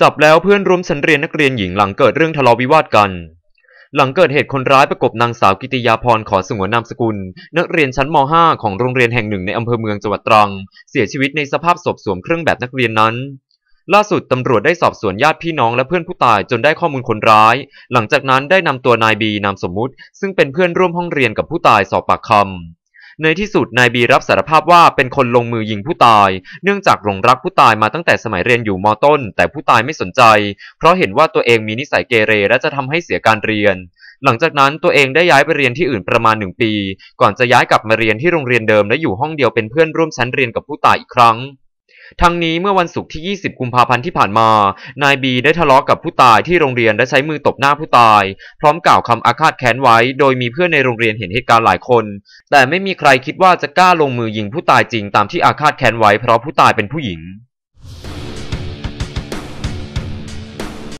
จับแล้วเพื่อนร่วมชั้นเรียนนักเรียนหญิงหลังเกิดเรื่องทะเลาะวิวาทกัน หลังเกิดเหตุคนร้ายประกบนางสาวกิติยาพรขอสงวนนามสกุล นักเรียนชั้นม .5 ของโรงเรียนแห่งหนึ่งในอำเภอเมืองจังหวัดตรัง เสียชีวิตในสภาพศพสวมเครื่องแบบนักเรียนนั้น ล่าสุดตำรวจได้สอบสวนญาติพี่น้องและเพื่อนผู้ตายจนได้ข้อมูลคนร้าย หลังจากนั้นได้นำตัวนายบีนามสมมุติ ซึ่งเป็นเพื่อนร่วมห้องเรียนกับผู้ตายสอบปากคำ ในที่สุดนายบีรับสารภาพว่าเป็นคนลงมือยิงผู้ตาย เนื่องจากหลงรักผู้ตายมาตั้งแต่สมัยเรียนอยู่มต้น แต่ผู้ตายไม่สนใจ เพราะเห็นว่าตัวเองมีนิสัยเกเรและจะทำให้เสียการเรียน หลังจากนั้นตัวเองได้ย้ายไปเรียนที่อื่นประมาณหนึ่งปี ก่อนจะย้ายกลับมาเรียนที่โรงเรียนเดิมและอยู่ห้องเดียวเป็นเพื่อนร่วมชั้นเรียนกับผู้ตายอีกครั้ง ทั้งนี้เมื่อวันศุกร์ที่ 20 กุมภาพันธ์ที่ผ่านมา นายบีได้ทะเลาะกับผู้ตายที่โรงเรียนและใช้มือตบหน้าผู้ตาย พร้อมกล่าวคำอาฆาตแค้นไว้ โดยมีเพื่อนในโรงเรียนเห็นเหตุการณ์หลายคน แต่ไม่มีใครคิดว่าจะกล้าลงมือยิงผู้ตายจริงตามที่อาฆาตแค้นไว้เพราะผู้ตายเป็นผู้หญิง